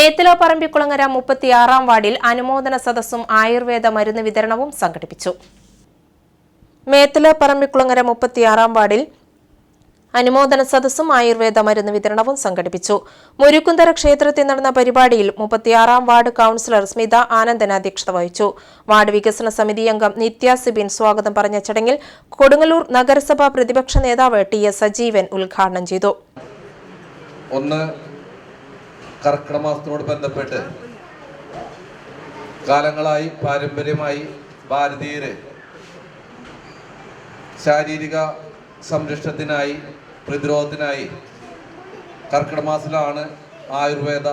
മേത്തല പറമ്പിക്കുളങ്ങര മുപ്പത്തിയാറാം വാർഡിൽ അനുമോദന സദസ്സും ആയുർവേദ മരുന്ന് വിതരണവും സംഘടിപ്പിച്ചു. മേത്തല പറമ്പിക്കുളങ്ങര മുപ്പത്തിയാറാം വാർഡിൽ അനുമോദന സദസ്സും ആയുർവേദ മരുന്ന് വിതരണവും സംഘടിപ്പിച്ചു. മുരുക്കുന്തര ക്ഷേത്രത്തിൽ നടന്ന പരിപാടിയിൽ മുപ്പത്തിയാറാം വാർഡ് കൌൺസിലർ സ്മിത ആനന്ദൻ അധ്യക്ഷത വഹിച്ചു. വാർഡ് വികസന സമിതി അംഗം നിത്യ സിബിൻ സ്വാഗതം പറഞ്ഞ ചടങ്ങിൽ കൊടുങ്ങല്ലൂർ നഗരസഭാ പ്രതിപക്ഷ നേതാവ് ടി എസ് സജീവൻ ഉദ്ഘാടനം ചെയ്തു. ഒന്ന് കർക്കിടക മാസത്തിനോട് ബന്ധപ്പെട്ട് കാലങ്ങളായി പാരമ്പര്യമായി ഭാരതീയര് ശാരീരിക സംരക്ഷണത്തിനായി പ്രതിരോധത്തിനായി കർക്കിടമാസത്തിലാണ് ആയുർവേദ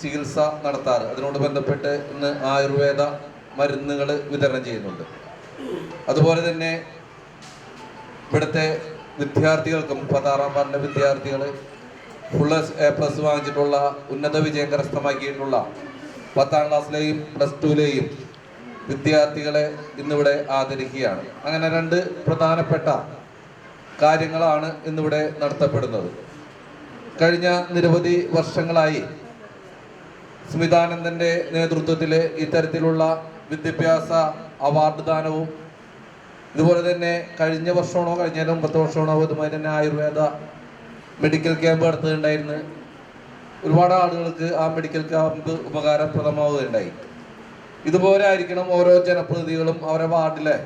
ചികിത്സ നടത്താറ്. അതിനോട് ബന്ധപ്പെട്ട് ഇന്ന് ആയുർവേദ മരുന്നുകൾ വിതരണം ചെയ്യുന്നുണ്ട്. അതുപോലെ തന്നെ ഇവിടുത്തെ വിദ്യാർത്ഥികൾക്കും പതാറാം പാറിന്റെ വിദ്യാർത്ഥികൾ ഫുൾ എ പ്ലസ് വാങ്ങിച്ചിട്ടുള്ള ഉന്നത വിജയം കരസ്ഥമാക്കിയിട്ടുള്ള പത്താം ക്ലാസ്സിലെയും പ്ലസ് ടുവിലെയും വിദ്യാർത്ഥികളെ ഇന്നിവിടെ ആദരിക്കുകയാണ്. അങ്ങനെ രണ്ട് പ്രധാനപ്പെട്ട കാര്യങ്ങളാണ് ഇന്നിവിടെ നടത്തപ്പെടുന്നത്. കഴിഞ്ഞ നിരവധി വർഷങ്ങളായി സ്മിതാനന്ദന്റെ നേതൃത്വത്തിൽ ഇത്തരത്തിലുള്ള വിദ്യാഭ്യാസ അവാർഡ് ദാനവും ഇതുപോലെ തന്നെ കഴിഞ്ഞ വർഷമാണോ കഴിഞ്ഞ മുമ്പത്തെ വർഷമാണോ അതുമായി തന്നെ ആയുർവേദ മെഡിക്കൽ ക്യാമ്പ് നടത്തുകയുണ്ടായിരുന്നു. ഒരുപാട് ആളുകൾക്ക് ആ മെഡിക്കൽ ക്യാമ്പ് ഉപകാരപ്രദമാവുകയുണ്ടായി. ഇതുപോലെ ആയിരിക്കണം ഓരോ ജനപ്രതിനിധികളും അവരുടെ വാർഡിലെ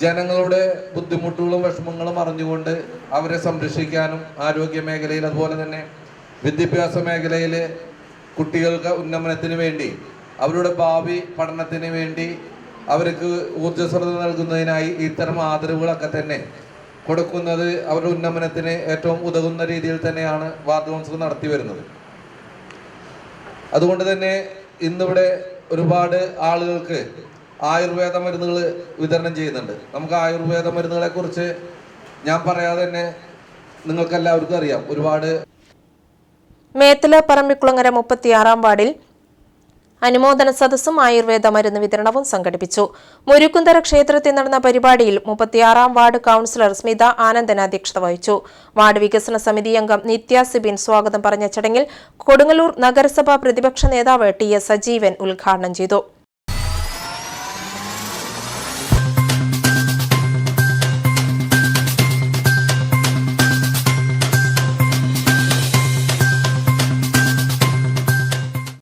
ജനങ്ങളുടെ ബുദ്ധിമുട്ടുകളും വിഷമങ്ങളും അറിഞ്ഞുകൊണ്ട് അവരെ സംരക്ഷിക്കാനും ആരോഗ്യ മേഖലയിൽ അതുപോലെ തന്നെ വിദ്യാഭ്യാസ മേഖലയിൽ കുട്ടികൾക്ക് ഉന്നമനത്തിന് വേണ്ടി അവരുടെ ഭാവി പഠനത്തിന് വേണ്ടി അവർക്ക് ഊർജസ്വലത നൽകുന്നതിനായി ഇത്തരം ആദരവുകളൊക്കെ തന്നെ കൊടുക്കുന്നത് അവരുടെ ഉന്നമനത്തിന് ഏറ്റവും ഉതകുന്ന രീതിയിൽ തന്നെയാണ് വാർഡ് കൗൺസിൽ നടത്തി വരുന്നത്. അതുകൊണ്ട് തന്നെ ഇന്നിവിടെ ഒരുപാട് ആളുകൾക്ക് ആയുർവേദ മരുന്നുകൾ വിതരണം ചെയ്യുന്നുണ്ട്. നമുക്ക് ആയുർവേദ മരുന്നുകളെ കുറിച്ച് ഞാൻ പറയാതെ തന്നെ നിങ്ങൾക്ക് എല്ലാവർക്കും അറിയാം. ഒരുപാട് മേത്തല പറമ്പിക്കുളങ്ങര മുപ്പത്തിയാറാം വാർഡിൽ അനുമോദന സദസ്സും ആയുർവേദ മരുന്ന് വിതരണവും സംഘടിപ്പിച്ചു. മുരുക്കുന്തര ക്ഷേത്രത്തിൽ നടന്ന പരിപാടിയിൽ മുപ്പത്തിയാറാം വാർഡ് കൌൺസിലർ സ്മിത ആനന്ദൻ അധ്യക്ഷത വഹിച്ചു. വാർഡ് വികസന സമിതി അംഗം നിത്യ സിബിൻ സ്വാഗതം പറഞ്ഞ ചടങ്ങിൽ കൊടുങ്ങല്ലൂർ നഗരസഭാ പ്രതിപക്ഷ നേതാവ് ടി എസ് സജീവൻ ഉദ്ഘാടനം ചെയ്തു.